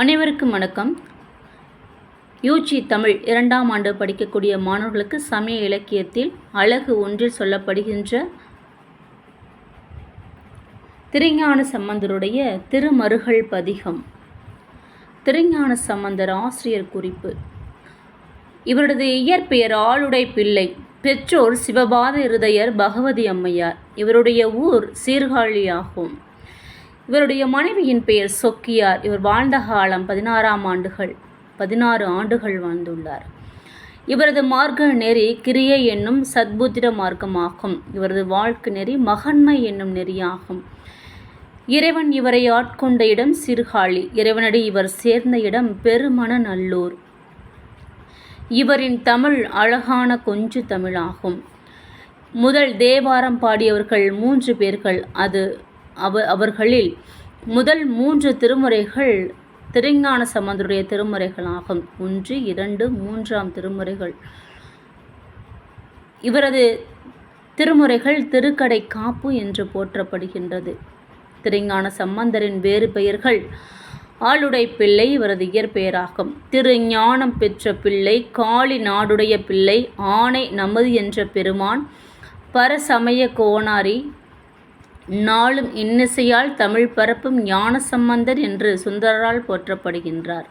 அனைவருக்கும் வணக்கம். யூஜி தமிழ் இரண்டாம் ஆண்டு படிக்கக்கூடிய மாணவர்களுக்கு சமய இலக்கியத்தில் அழகு ஒன்றில் சொல்லப்படுகின்ற திருஞான சம்பந்தருடைய திருமருகள் பதிகம். திருஞான சம்பந்தர் ஆசிரியர் குறிப்பு. இவரது இயற்பெயர் ஆளுடை பிள்ளை பெற்றோர் சிவபாத இருதயர் பகவதி அம்மையார். இவருடைய ஊர் சீர்காழியாகும். ஆகும் இவருடைய மனைவியின் பெயர் சொக்கியார். இவர் வாழ்ந்த காலம் பதினாறாம் ஆண்டுகள் பதினாறு ஆண்டுகள் வாழ்ந்துள்ளார். இவரது மார்க்க நெறி கிரியை என்னும் சத்புத்திர மார்க்கமாகும். இவரது வாழ்க்கை நெறி மகன்மை என்னும் நெறியாகும். இறைவன் இவரை ஆட்கொண்ட இடம் சிறுகாழி. இறைவனடி இவர் சேர்ந்த இடம் பெருமண நல்லூர். இவரின் தமிழ் அழகான கொஞ்சு தமிழாகும். முதல் தேவாரம் பாடியவர்கள் மூன்று பேர்கள். அது அவ அவர்களில் முதல் மூன்று திருமுறைகள் திருஞான சம்பந்தருடைய திருமுறைகளாகும். ஒன்று இரண்டு மூன்றாம் திருமுறைகள். இவரது திருமுறைகள் திருக்கடை காப்பு என்று போற்றப்படுகின்றது. திருஞான சம்பந்தரின் வேறு பெயர்கள் ஆளுடை பிள்ளை இவரது இயற்பெயராகும். திருஞானம் பெற்ற பிள்ளை காளி நாடுடைய பிள்ளை ஆணை நமது என்ற பெருமான் பரசமய கோணாரி நாளும் இன்னிசையால் தமிழ் பரப்பும் ஞானசம்பந்தர் என்று சுந்தரரால் போற்றப்படுகின்றார்.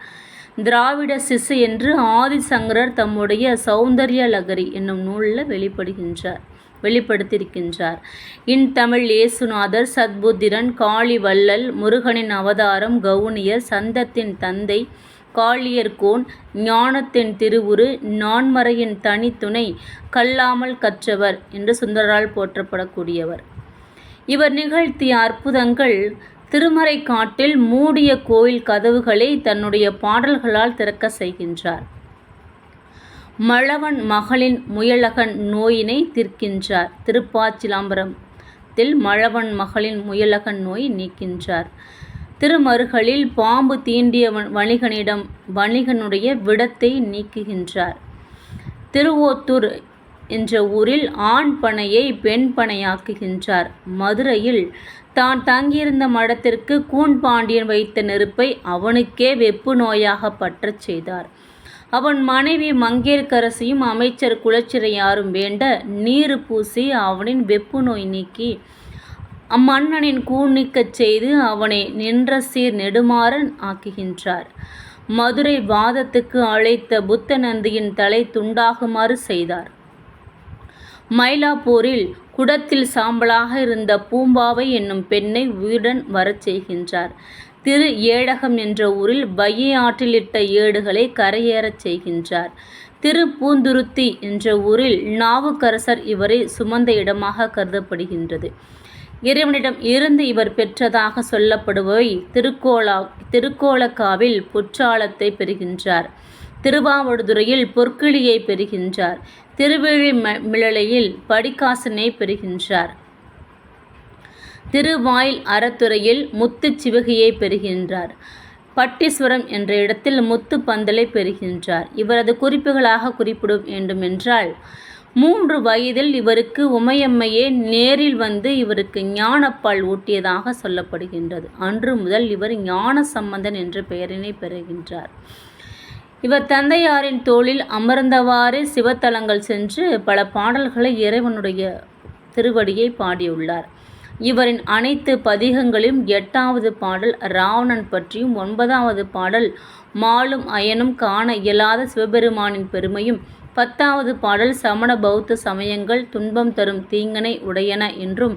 திராவிட சிசு என்று ஆதிசங்கரர் தம்முடைய சௌந்தர்ய லகரி என்னும் நூலில் வெளிப்படுகின்றார் வெளிப்படுத்தியிருக்கின்றார். இன்தமிழ் இயேசுநாதர் சத்புத்திரன் காளி வள்ளல் முருகனின் அவதாரம் கவுனியர் சந்தத்தின் தந்தை காளியர்கோன் ஞானத்தின் திருவுரு நான்மறையின் தனித்துணை கல்லாமல் கற்றவர் என்று சுந்தரால் போற்றப்படக்கூடியவர். இவர் நிகழ்த்திய அற்புதங்கள் திருமறை காட்டில் மூடிய கோயில் கதவுகளை தன்னுடைய பாடல்களால் திறக்க செய்கின்றார். மழவன் மகளின் முயலகன் நோயினை தீர்க்கின்றார். திருப்பாச்சிலாம்பரத்தில் மழவன் மகளின் முயலகன் நோய் நீக்கின்றார். திருமருகளில் பாம்பு தீண்டிய வணிகனிடம் வணிகனுடைய விடத்தை நீக்குகின்றார். திருவோத்தூர் என்ற ஊரில் ஆண் பனையை பெண் பனையாக்குகின்றார் மதுரையில் தான் தங்கியிருந்த மடத்திற்கு கூன் பாண்டியன் வைத்த நெருப்பை அவனுக்கே வெப்பு நோயாக பற்றச் செய்தார். அவன் மனைவி மங்கேற்கரசியும் அமைச்சர் குலச்சிறையாரும் வேண்ட நீர் பூசி அவனின் வெப்பு நோய் நீக்கி அம்மன்னனின் கூண் நீக்கச் செய்து அவனை நின்ற சீர் நெடுமாறன் ஆக்குகின்றார். மதுரை வாதத்துக்கு அழைத்த புத்த நந்தியின் தலை துண்டாகுமாறு செய்தார். மயிலாப்பூரில் குடத்தில் சாம்பலாக இருந்த பூம்பாவை என்னும் பெண்ணை உயிருடன் வரச் செய்கின்றார். திரு. ஏடகம் என்ற ஊரில் வையை ஆற்றிலிட்ட ஏடுகளை கரையேறச் செய்கின்றார். திரு. பூந்துருத்தி என்ற ஊரில் நாவுக்கரசர் இவரை சுமந்த இடமாக கருதப்படுகின்றது. இறைவனிடம் இருந்து இவர் பெற்றதாக சொல்லப்படுபவை திருக்கோலா திருக்கோலக்காவில் புற்றாலத்தை பெறுகின்றார். திருவாவடுதுறையில் பொற்கிளியை பெறுகின்றார். திருவிழி மிளலையில் படிக்காசனை பெறுகின்றார். திருவாயில் அறத்துறையில் முத்து சிவகியை பெறுகின்றார். பட்டீஸ்வரம் என்ற இடத்தில் முத்து பந்தலை பெறுகின்றார். இவரது குறிப்புகளாக குறிப்பிட வேண்டுமென்றால் மூன்று வயதில் இவருக்கு உமையம்மையே நேரில் வந்து இவருக்கு ஞானப்பால் ஊட்டியதாக சொல்லப்படுகின்றது. அன்று முதல் இவர் ஞான சம்பந்தன் என்ற பெயரினை பெறுகின்றார். இவர் தந்தையாரின் தோளில் அமர்ந்தவாறே சிவத்தலங்கள் சென்று பல பாடல்களை இறைவனுடைய திருவடியை பாடியுள்ளார். இவரின் அனைத்து பதிகங்களிலும் எட்டாவது பாடல் ராவணன் பற்றியும் ஒன்பதாவது பாடல் மாலும் அயனும் காண இயலாத சிவபெருமானின் பெருமையும் பத்தாவது பாடல் சமண பௌத்த சமயங்கள் துன்பம் தரும் தீங்கனை உடையன என்றும்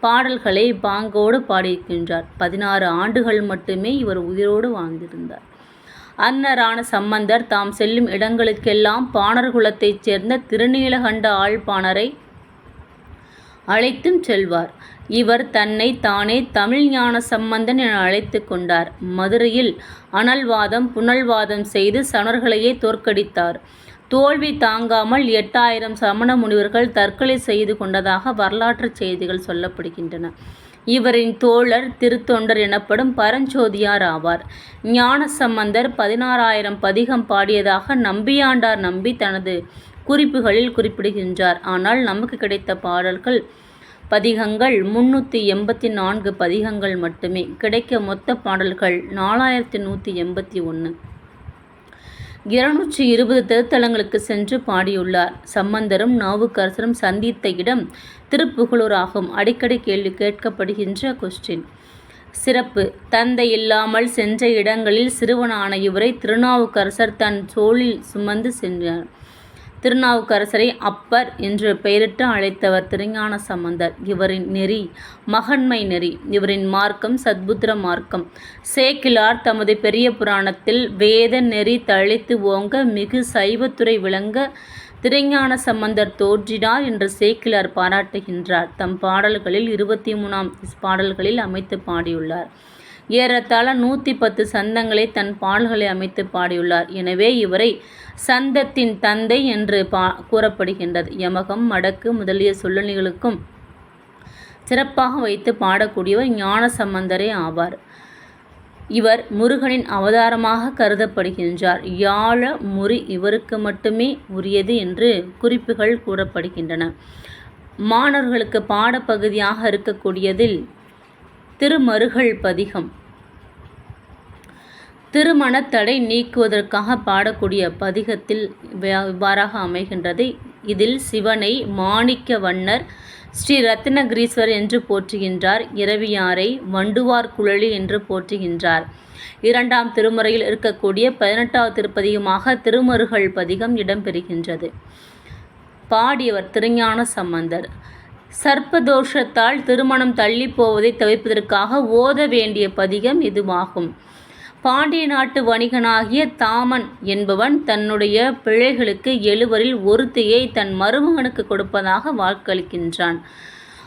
பாடல்களை பாங்கோடு பாடியிருக்கின்றார். பதினாறு ஆண்டுகள் மட்டுமே இவர் உயிரோடு வாழ்ந்திருந்தார். அன்னரான சம்பந்தர் தாம் செல்லும் இடங்களுக்கெல்லாம் பாணர் குலத்தைச் சேர்ந்த திருநீலகண்ட ஆழ்பாணரை அழைத்தும் செல்வார். இவர் தன்னை தானே தமிழ் ஞான சம்பந்தன் என அழைத்து கொண்டார். மதுரையில் அனல்வாதம் புனல்வாதம் செய்து சணர்களையே தோற்கடித்தார். தோல்வி தாங்காமல் எட்டாயிரம் சமண முனிவர்கள் தற்கொலை செய்து கொண்டதாக வரலாற்று செய்திகள் சொல்லப்படுகின்றன. இவரின் தோழர் திருத்தொண்டர் எனப்படும் பரஞ்சோதியார் ஆவார். ஞானசம்பந்தர் பதினாறாயிரம் பதிகம் பாடியதாக நம்பியாண்டார் நம்பி தனது குறிப்புகளில் குறிப்பிடுகின்றார். ஆனால் நமக்கு கிடைத்த பாடல்கள் பதிகங்கள் முன்னூற்றி எண்பத்தி நான்கு பதிகங்கள் மட்டுமே. கிடைக்க மொத்த பாடல்கள் நாலாயிரத்தி நூற்றி எண்பத்தி ஒன்று இருநூற்றி இருபது திருத்தலங்களுக்கு சென்று பாடியுள்ளார். சம்பந்தரும் நாவுக்கரசரும் சந்தித்த இடம் திருப்புகழூர் ஆகும் அடிக்கடி கேள்வி கேட்கப்படுகின்ற கொஸ்டின். சிறப்பு. தந்தை இல்லாமல் சென்ற இடங்களில் சிறுவனான இவரை திருநாவுக்கரசர் தன் தோளில் சுமந்து சென்றார். திருநாவுக்கரசரை அப்பர் என்று பெயரிட்டு அழைத்தவர் திருஞான சம்பந்தர். இவரின் நெறி மகன்மை நெறி. இவரின் மார்க்கம் சத்புத்திர மார்க்கம். சேக்கிலார் தமது பெரிய புராணத்தில் வேத நெறி தழைத்து ஓங்க மிகு சைவத்துறை விளங்க திருஞான சம்பந்தர் தோன்றினார் என்று சேக்கிலார் பாராட்டுகின்றார். தம் பாடல்களில் இருபத்தி மூணாம் பாடல்களில் அமைத்து பாடியுள்ளார். ஏறத்தாழ நூற்றி பத்து சந்தங்களை தன் பாடல்களை அமைத்து பாடியுள்ளார். எனவே இவரை சந்தத்தின் தந்தை என்று பா கூறப்படுகின்றது. யமகம் மடக்கு முதலிய சொல்லணிகளுக்கும் சிறப்பாக வைத்து பாடக்கூடியவர் ஞான சம்பந்தரே ஆவார். இவர் முருகனின் அவதாரமாக கருதப்படுகின்றார். யாழ முறி இவருக்கு மட்டுமே உரியது என்று குறிப்புகள் கூறப்படுகின்றன. மாணவர்களுக்கு பாடப்பகுதியாக இருக்கக்கூடியதில் திருமருகள் பதிகம். திருமணத்தடை தடை நீக்குவதற்காக பாடக்கூடிய பதிகத்தில் இவ்வாறாக அமைகின்றது. இதில் சிவனை மாணிக்க வண்ணர் ஸ்ரீ ரத்னகிரீஸ்வர் என்று போற்றுகின்றார். இரவியாரை வண்டுவார் குழலி என்று போற்றுகின்றார். இரண்டாம் திருமுறையில் இருக்கக்கூடிய பதினெட்டாவது திருப்பதிகமாக திருமருகள் பதிகம் இடம்பெறுகின்றது பாடியவர் திருஞான சம்பந்தர். சர்ப்பதோஷத்தால் திருமணம் தள்ளி போவதை தவிர்ப்பதற்காக ஓத வேண்டிய பதிகம் இதுவாகும். பாண்டிய நாட்டு வணிகனாகிய தாமன் என்பவன் தன்னுடைய பிழைகளுக்கு எழுவரில் ஒருத்தியை தன் மருமகனுக்கு கொடுப்பதாக வாக்களிக்கின்றான்.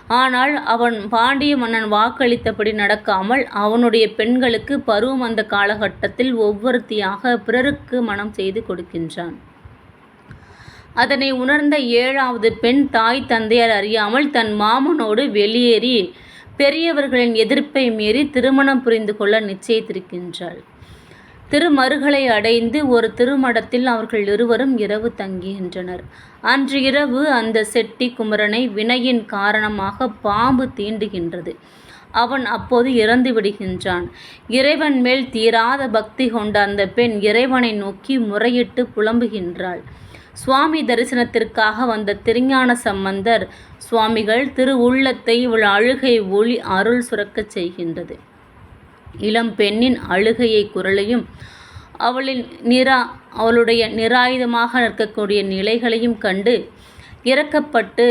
ஆனால் அவன் பாண்டிய மன்னன் வாக்களித்தபடி நடக்காமல் அவனுடைய பெண்களுக்கு பருவம் அந்த காலகட்டத்தில் ஒவ்வொருத்தியாக பிறருக்கு மனம் செய்து கொடுக்கின்றான். அதனை உணர்ந்த ஏழாவது பெண் தாய் தந்தையார் அறியாமல் தன் மாமனோடு வெளியேறி பெரியவர்களின் எதிர்ப்பை மீறி திருமணம் புரிந்து கொள்ள நிச்சயித்திருக்கின்றாள். திருமருகளை அடைந்து ஒரு திருமடத்தில் அவர்கள் இருவரும் இரவு தங்குகின்றனர். அன்று இரவு அந்த செட்டி குமரனை வினையின் காரணமாக பாம்பு தீண்டுகின்றது. அவன் அப்போது இறந்து விடுகின்றான். இறைவன் மேல் தீராத பக்தி கொண்ட அந்த பெண் இறைவனை நோக்கி முறையிட்டு புலம்புகின்றாள். சுவாமி தரிசனத்திற்காக வந்த திருஞான சம்பந்தர் சுவாமிகள் திரு உள்ளத்தை இவள் அழுகை ஒளி அருள் சுரக்கச் செய்கின்றது. இளம் பெண்ணின் அழுகையை குரலையும் அவளின் நிரா அவளுடைய நிராயுதமாக நிற்கக்கூடிய நிலைகளையும் கண்டு இறக்கப்பட்டு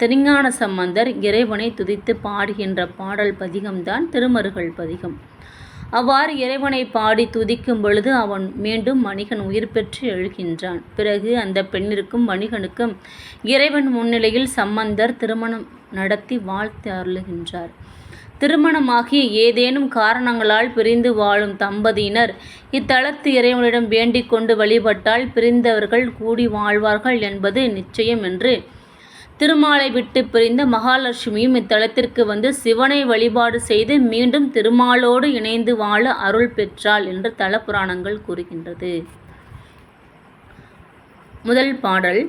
திருஞான சம்பந்தர் இறைவனை துதித்து பாடுகின்ற பாடல் பதிகம்தான் திருமருகள் பதிகம். அவ்வாறு இறைவனை பாடி துதிக்கும் பொழுது அவன் மீண்டும் மணிகன் உயிர் பெற்று எழுகின்றான். பிறகு அந்த பெண்ணிற்கும் மணிகனுக்கும் இறைவன் முன்னிலையில் சம்பந்தர் திருமணம் நடத்தி வாழ்த்து அருளுகின்றார். திருமணமாகிய ஏதேனும் காரணங்களால் பிரிந்து வாழும் தம்பதியினர் இத்தலத்து இறைவனிடம் வேண்டிக் கொண்டு வழிபட்டால் பிரிந்தவர்கள் கூடி வாழ்வார்கள் என்பது நிச்சயம் என்று திருமாலை விட்டு பிரிந்த மகாலட்சுமியும் இத்தலத்திற்கு வந்து சிவனை வழிபாடு செய்து மீண்டும் திருமாலோடு இணைந்து வாழ அருள் பெற்றாள் என்று தல புராணங்கள் கூறுகின்றது. முதல் பாடல்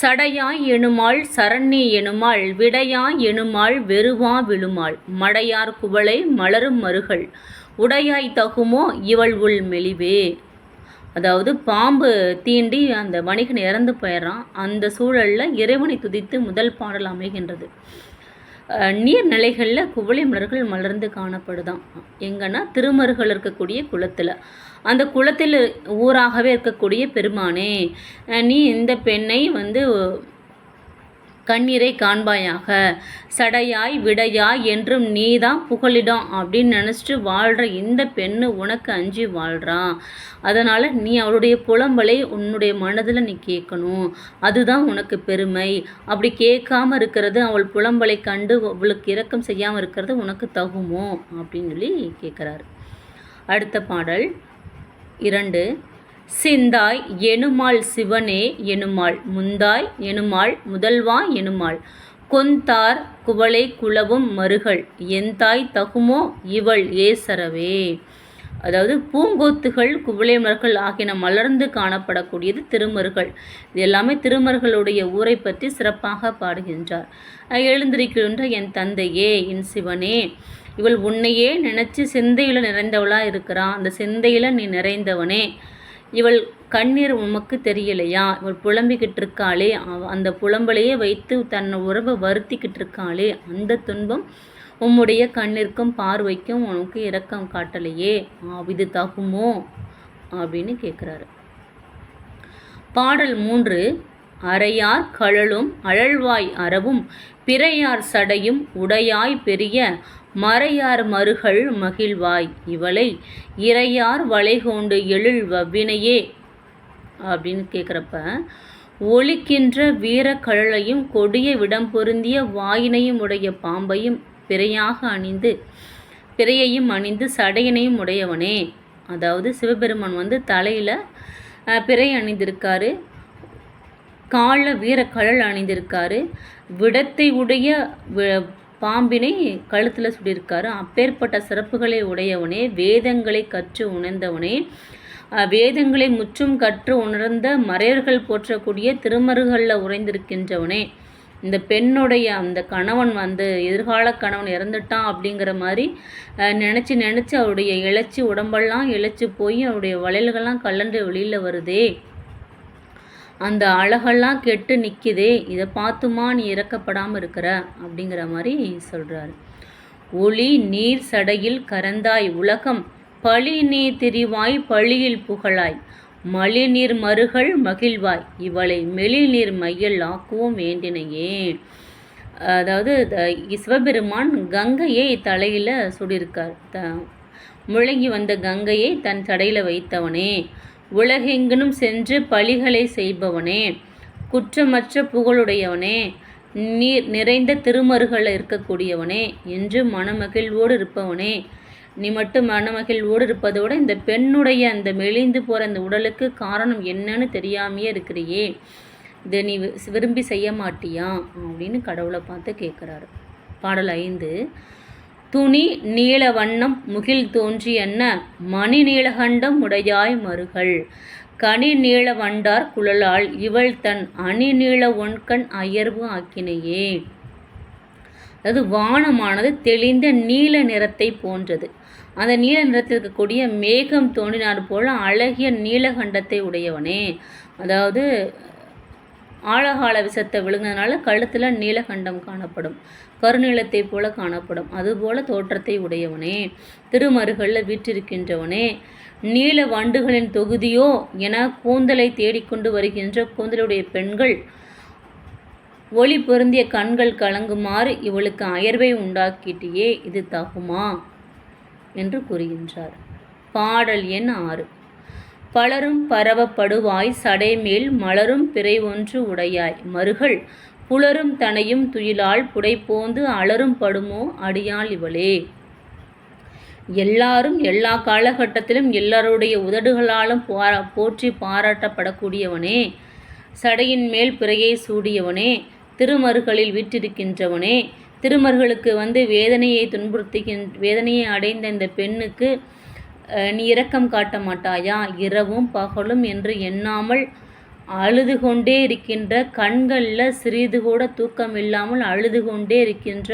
சடையாய் எனுமாள் சரண்ய எனுமாள் விடையாய் எனுமாள் வெறுவா விழுமாள் மடையார் குவளை மலரும் மருகள் உடையாய் தகுமோ இவள் உள் மெலிவே அதாவது பாம்பு தீண்டி அந்த வணிகன் இறந்து போயிடுறான். அந்த சூழலில் இறைவனை துதித்து முதல் பாடல் அமைகின்றது. நீர்நிலைகளில் குவளை மலர்கள் மலர்ந்து காணப்படுதான். எங்கன்னா திருமருகள் இருக்கக்கூடிய குளத்தில். அந்த குளத்தில் ஊராகவே இருக்கக்கூடிய பெருமானே நீ இந்த பெண்ணை வந்து கண்ணீரை காண்பாயாக. சடையாய் விடையாய் என்றும் நீதான் புகழிடம் அப்படின்னு நினச்சிட்டு வாழ்கிற இந்த பெண்ணு உனக்கு அஞ்சு வாழ்கிறான் அதனால் நீ அவளுடைய புலம்பலை உன்னுடைய மனதில் நீ கேட்கணும். அதுதான் உனக்கு பெருமை. அப்படி கேட்காம இருக்கிறது அவள் புலம்பலை கண்டு அவளுக்கு இரக்கம் செய்யாமல் இருக்கிறது உனக்கு தகுமோ? அப்படின்னு சொல்லி கேட்குறாரு. அடுத்த பாடல். இரண்டு. சிந்தாய் எனுமாள் சிவனே எனுமாள் முந்தாய் எனுமாள் முதல்வா எனுமாள். கொந்தார் குவளை குளவும் மருகள் எந்தாய் தகுமோ இவள் ஏசரவே அதாவது பூங்கொத்துகள் குவளைமலர்கள் ஆகியன மலர்ந்து காணப்படக்கூடியது திருமருகள் இது எல்லாமே திருமர்களுடைய ஊரை பற்றி சிறப்பாக பாடுகின்றார். எழுந்திருக்கின்ற என் தந்தையே என் சிவனே இவள் உன்னையே நினச்சி சிந்தையில் நிறைந்தவளாக இருக்கிறான். அந்த சிந்தையில் நீ நிறைந்தவனே. இவள் கண்ணீர் உமக்கு தெரியலையா? இவள் புலம்பிக்கிட்டு இருக்காளே அந்த புலம்பலையே வைத்து தன் உறவை வருத்திக்கிட்டு இருக்காளே அந்த துன்பம் உம்முடைய கண்ணிற்கும் பார்வைக்கும் உனக்கு இரக்கம் காட்டலையே இது தகுமோ? அப்படின்னு கேட்குறாரு பாடல் மூன்று அறையார் கழலும் அழல்வாய் அறவும் பிறையார் சடையும் உடையாய் பெரிய மறையார் மருகள் மகிழ்வாய் இவளை இறையார் வளைகோண்டு எழில் வவ்வினையே அப்படின்னு கேட்குறப்ப ஒழிக்கின்ற வீர கழலையும் கொடிய விடம் பொருந்திய வாயினையும் உடைய பாம்பையும் பிறையாக அணிந்து பிறையையும் அணிந்து சடையினையும் உடையவனே. அதாவது சிவபெருமான் வந்து தலையில் பிறை அணிந்திருக்காரு. காலில் வீர கழல் அணிந்திருக்காரு. விடத்தை உடைய பாம்பினை கழுத்தில் சுடியிருக்காரு அப்பேற்பட்ட சிறப்புகளை உடையவனே வேதங்களை கற்று உணர்ந்தவனே. வேதங்களை முற்றும் கற்று உணர்ந்த மறையர்கள் போற்றக்கூடிய திருமருகளில் உறைந்திருக்கின்றவனே. இந்த பெண்ணுடைய அந்த கணவன் வந்து எதிர்கால கணவன் இறந்துட்டான் அப்படிங்கிற மாதிரி நினச்சி நினச்சி அவருடைய இழைச்சி உடம்பெல்லாம் இழைச்சி போய் அவருடைய வளையல்கள்லாம் கலண்டு வெளியில் வருதே. அந்த அழகெல்லாம் கெட்டு நிற்கிதே இதை பார்த்துமா நீ இறக்கப்படாமல் இருக்கிற? அப்படிங்கிற மாதிரி சொல்கிறாரு ஒளி நீர் சடையில் கரந்தாய் உலகம் பழி நீ திரிவாய் பழியில் புகழாய். மலிநீர் மருகள் மகிழ்வாய் இவளை மெலிநீர் மையல் ஆக்குவோம் வேண்டினையே. அதாவது த- சிவபெருமான் கங்கையை தலையில் சுடியிருக்கார் த முழங்கி வந்த கங்கையை தன் தடையில் வைத்தவனே. உலகெங்கினும் சென்று பழிகளை செய்பவனே குற்றமற்ற புகழுடையவனே நீர் நிறைந்த திருமருகள் இருக்கக்கூடியவனே என்று மனமகிழ்வோடு இருப்பவனே. நீ மட்டும் மனமகிழ்வோடு இருப்பதோடு இந்த பெண்ணுடைய அந்த மெலிந்து போகிற அந்த உடலுக்கு காரணம் என்னன்னு தெரியாமையே இருக்கிறியே. இதை நீ வி- விரும்பி செய்ய மாட்டியா? அப்படின்னு கடவுளை பார்த்து கேட்குறாரு. பாடல் ஐந்து துணி நீல வண்ணம் முகில் தோன்றி என்ன? மணி நீலகண்டம் உடையாய் மருகள் கனி நீள வண்டார் குழலால் இவள் தன் அணி நீள ஒன்கண் அயர்வு ஆக்கினையே. அதாவது வானமானது தெளிந்த நீல நிறத்தை போன்றது. அந்த நீல நிறத்தில் இருக்கக்கூடிய மேகம் தோன்றினார் போல அழகிய நீலகண்டத்தை உடையவனே. அதாவது ஆழகால விஷத்தை விழுங்கினால கழுத்தில் நீலகண்டம் காணப்படும். கருநீளத்தை போல காணப்படும். அதுபோல தோற்றத்தை உடையவனே திருமருகளில் வீற்றிருக்கின்றவனே நீல வண்டுகளின் தொகுதியோ என கூந்தலை தேடிக்கொண்டு வருகின்ற கூந்தலுடைய பெண்கள் ஒளி பொருந்திய கண்கள் கலங்குமாறு இவளுக்கு அயர்வை உண்டாக்கிட்டியே இது தகுமா? என்று கூறுகின்றார். பாடல் எண் ஆறு. பலரும் பரவப்படுவாய் சடைமேல் மலரும் பிறை ஒன்று உடையாய். மருகள் புலரும் தனையும் துயிலால் புடைப்போந்து அலரும் படுமோ அடியாள் இவளே. எல்லாரும் எல்லா காலகட்டத்திலும் எல்லாருடைய உதடுகளாலும் பாரா போற்றி பாராட்டப்படக்கூடியவனே. சடையின் மேல் பிறையை சூடியவனே. திருமருகளில் விற்றிருக்கின்றவனே. திருமர்களுக்கு வந்து வேதனையை துன்புறுத்துகின் வேதனையை அடைந்த இந்த பெண்ணுக்கு நீ இரக்கம் காட்ட மாட்டாயா? இரவும் பகலும் என்று எண்ணாமல் அழுது கொண்டே இருக்கின்ற கண்களில் சிறிது கூட தூக்கம் இல்லாமல் அழுது கொண்டே இருக்கின்ற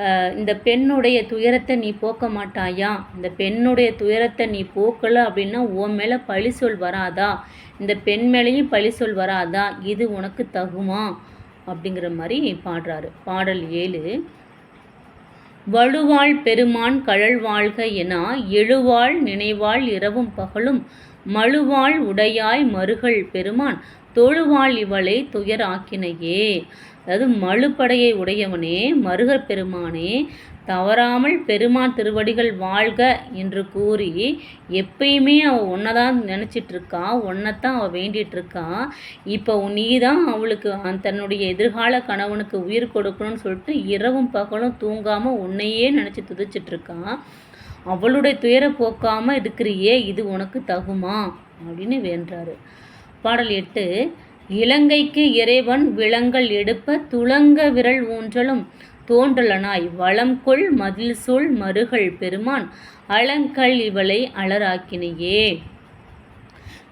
அஹ், இந்த பெண்ணுடைய துயரத்தை நீ போக்க மாட்டாயா? இந்த பெண்ணுடைய துயரத்தை நீ போக்கலை அப்படின்னா உன் மேலே பழி சொல் வராதா? இந்த பெண் மேலேயும் பழி சொல் வராதா? இது உனக்கு தகுமா? அப்படிங்கிற மாதிரி பாடுறாரு. பாடல் ஏழு. வழுவாள் பெருமான் கழல் வாழ்க என எழுவாள் நினைவாள் இரவும் பகலும் மழுவாள் உடையாய் மருகள் பெருமான் தொழுவாள் இவளை துயராக்கினையே. அதாவது மழுப்படையை உடையவனே மருகர் பெருமானே தவறாமல் பெருமான் திருவடிகள் வாழ்க என்று கூறி எப்பயுமே அவள் ஒன்றை தான் நினச்சிட்ருக்கா ஒன்றைத்தான் அவள் வேண்டிட்டு இப்போ நீ தான் அவளுக்கு தன்னுடைய எதிர்கால கணவனுக்கு உயிர் கொடுக்கணும்னு சொல்லிட்டு இரவும் பகலும் தூங்காமல் உன்னையே நினச்சி துதிச்சிட்ருக்கா அவளுடைய துயர போக்காமல் இருக்கிறியே இது உனக்கு தகுமா? அப்படின்னு வேண்டாரு பாடல் எட்டு இலங்கைக்கு இறைவன் விலங்கல் எடுப்ப துளங்க விரல் ஊன்றலும் தோன்றலனாய் வளம் கொள் மதில் சொல் மருகள் பெருமான் அலங்கல் இவளை அலராக்கினையே.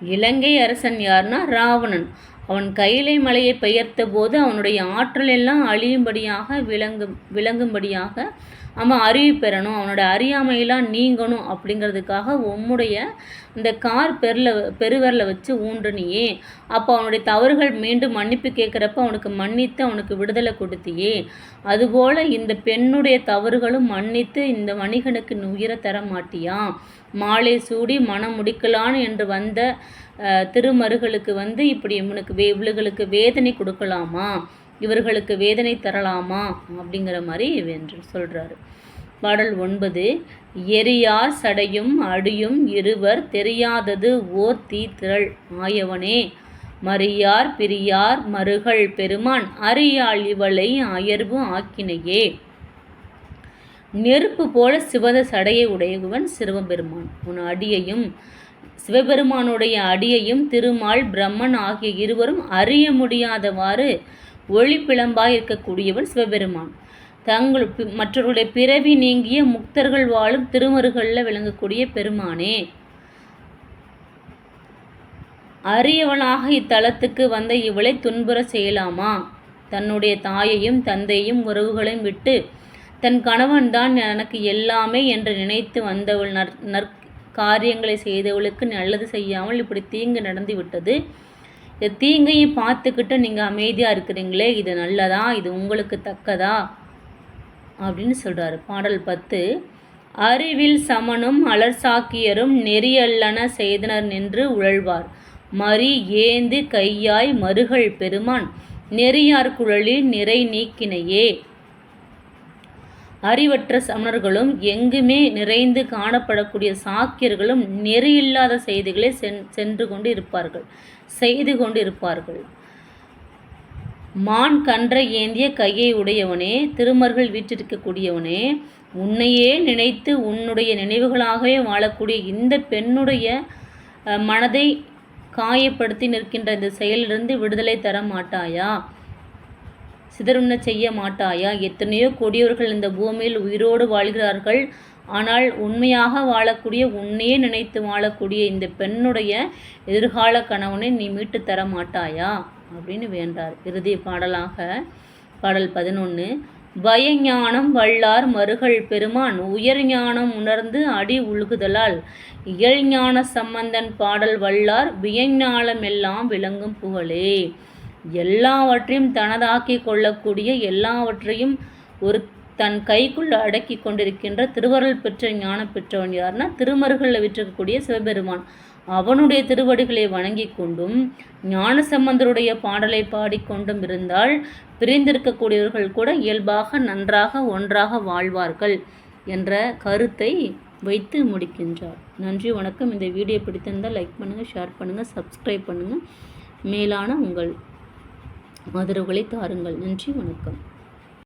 இலங்கை அரசன் யார்னா ராவணன். அவன் கைலை மலையை பெயர்த்த போது அவனுடைய ஆற்றல் எல்லாம் அழியும்படியாக விளங்கும் விளங்கும்படியாக அவன் அறிவு பெறணும். அவனோட அறியாமையெல்லாம் நீங்கணும் அப்படிங்கிறதுக்காக உம்முடைய இந்த கார் பெருல பெருவரில் வச்சு ஊன்றுனியே. அப்போ அவனுடைய தவறுகள் மீண்டும் மன்னிப்பு கேட்குறப்ப அவனுக்கு மன்னித்து அவனுக்கு விடுதலை கொடுத்தியே. அதுபோல் இந்த பெண்ணுடைய தவறுகளும் மன்னித்து இந்த வணிகனுக்கு உயிரை தர மாட்டியா? மாலை சூடி மனம் முடிக்கலான்னு என்று வந்த திருமருகளுக்கு வந்து இப்படி இவனுக்கு வே இவளுகளுக்கு வேதனை கொடுக்கலாமா? இவர்களுக்கு வேதனை தரலாமா அப்படிங்கிற மாதிரி என்று சொல்கிறாரு பாடல் ஒன்பது எரியார் சடையும் அடியும் இருவர் தெரியாதது ஓர் தீத்திரள் ஆயவனே மரியார் பிரியார் மருகள் பெருமான் அறியாள் இவளை அயர்வு ஆக்கினையே. நெருப்பு போல சிவத சடையை உடையவன் சிறுவபெருமான் உன் அடியையும் சிவபெருமானுடைய அடியையும் திருமால் பிரம்மன் ஆகிய இருவரும் அறிய முடியாதவாறு ஒளிப்பிளம்பாய் இருக்கக்கூடியவன் சிவபெருமான். தங்கள் மற்றவர்களுடைய பிறவி நீங்கிய முக்தர்கள் வாழும் திருமருகளில் விளங்கக்கூடிய பெருமானே. அரியவனாக இத்தலத்துக்கு வந்த இவளை துன்புற செய்யலாமா? தன்னுடைய தாயையும் தந்தையும் உறவுகளையும் விட்டு தன் கணவன்தான் எனக்கு எல்லாமே என்று நினைத்து வந்தவள் நற் நற் காரியங்களை செய்தவளுக்கு நல்லது செய்யாமல் இப்படி தீங்கு நடந்து விட்டது. இந்த தீங்கையும் பார்த்துக்கிட்டு நீங்கள் அமைதியாக இருக்கிறீங்களே இது நல்லதா? இது உங்களுக்கு தக்கதா? அப்படின்னு சொல்கிறாரு பாடல் பத்து. அறிவில் சமனும் அலர்சாக்கியரும் நெறியல்லன செய்தனர் நின்று உழல்வார். மறி ஏந்து கையாய் மருகள் பெருமான் நெறியார் குழலில் நிறை நீக்கினையே. அறிவற்ற சமணர்களும் எங்குமே நிறைந்து காணப்படக்கூடிய சாக்கியர்களும் நெறியில்லாத செய்திகளை சென்று கொண்டு இருப்பார்கள் செய்து கொண்டு இருப்பார்கள் மான் கன்றை ஏந்திய கையை உடையவனே திருமர்கள் வீற்றிருக்கக்கூடியவனே உன்னையே நினைத்து உன்னுடைய நினைவுகளாகவே வாழக்கூடிய இந்த பெண்ணுடைய மனதை காயப்படுத்தி நிற்கின்ற இந்த செயலிலிருந்து விடுதலை தர மாட்டாயா சிதறுண்ண செய்ய மாட்டாயா? எத்தனையோ கொடியவர்கள் இந்த பூமியில் உயிரோடு வாழ்கிறார்கள். ஆனால் உண்மையாக வாழக்கூடிய உன்னையே நினைத்து வாழக்கூடிய இந்த பெண்ணுடைய எதிர்கால கணவனை நீ மீட்டு தர மாட்டாயா? அப்படின்னு வேண்டார். இறுதி பாடலாக பாடல் பதினொன்று பயஞானம் வல்லார் மருகள் பெருமான் உயர் ஞானம் உணர்ந்து அடி உழுகுதலால். இயல் ஞான சம்பந்தன் பாடல் வல்லார் வியஞானமெல்லாம் விளங்கும் புகழே. எல்லாவற்றையும் தனதாக்கி கொள்ளக்கூடிய எல்லாவற்றையும் ஒரு தன் கைக்குள் அடக்கி கொண்டிருக்கின்ற திருவருள் பெற்ற ஞான பெற்றவன் யார்னா திருமருகளில் விற்றிருக்கக்கூடிய சிவபெருமான். அவனுடைய திருவடிகளை வணங்கி கொண்டும் ஞான சம்பந்தருடைய பாடலை பாடிக்கொண்டும் இருந்தால் பிரிந்திருக்கக்கூடியவர்கள் கூட இயல்பாக நன்றாக ஒன்றாக வாழ்வார்கள் என்ற கருத்தை வைத்து முடிக்கின்றார். நன்றி வணக்கம். இந்த வீடியோ பிடித்திருந்தால் லைக் பண்ணுங்கள் ஷேர் பண்ணுங்கள் சப்ஸ்கிரைப் பண்ணுங்கள் மேலான உங்கள் ஆதரவுகளை தாருங்கள் நன்றி வணக்கம்.